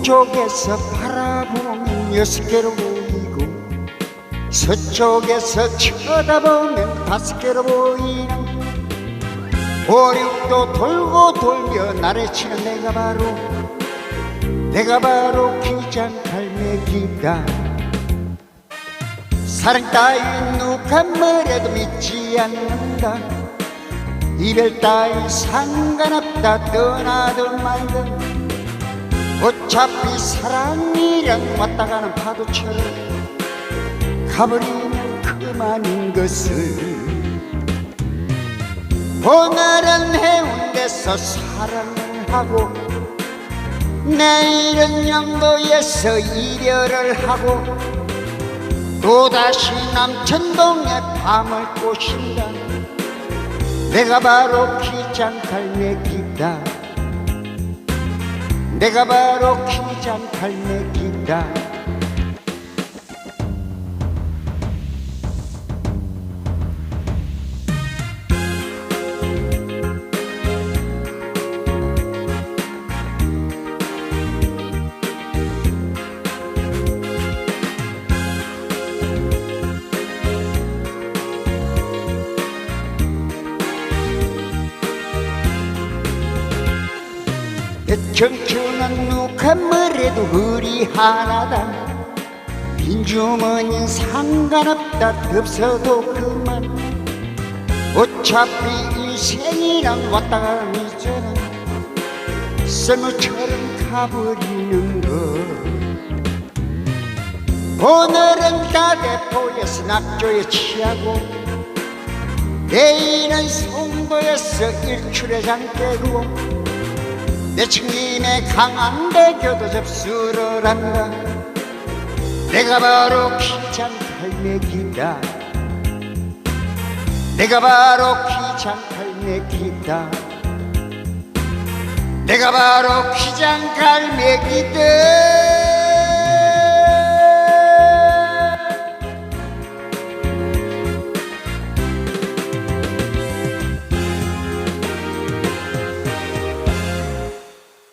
북쪽에서 바라보면 여섯 개로 보이고 서쪽에서 쳐다보면 다섯 개로 보이는 오륙도 돌고 돌며 나를 치는 내가 바로 내가 바로 기장 갈매기다. 사랑 따위 누가 뭐래도 믿지 않는다. 이별 따위 상관없다. 떠나든 말든 어차피 사랑이란 왔다 가는 파도처럼 가버리면 그만인 것을. 오늘은 해운대에서 사랑을 하고 내일은 영도에서 이별을 하고 또다시 남천동에 밤을 꼬신다. 내가 바로 기장갈매기다 내가 바로 기장갈매기다 청춘은 누가 뭐래도 우리 하나다. 빈주머니 상관없다. 없어도 그만. 어차피 인생이란 왔다 이제는 썰물처럼 가버리는 것 오늘은 가대포에서 낙조에 취하고 내일은 송도에서 일출회장 깨고 내 친님의 강한 대교도 접수를 한다. 내가 바로 기장갈매기다. 내가 바로 기장갈매기다. 내가 바로 기장갈매기다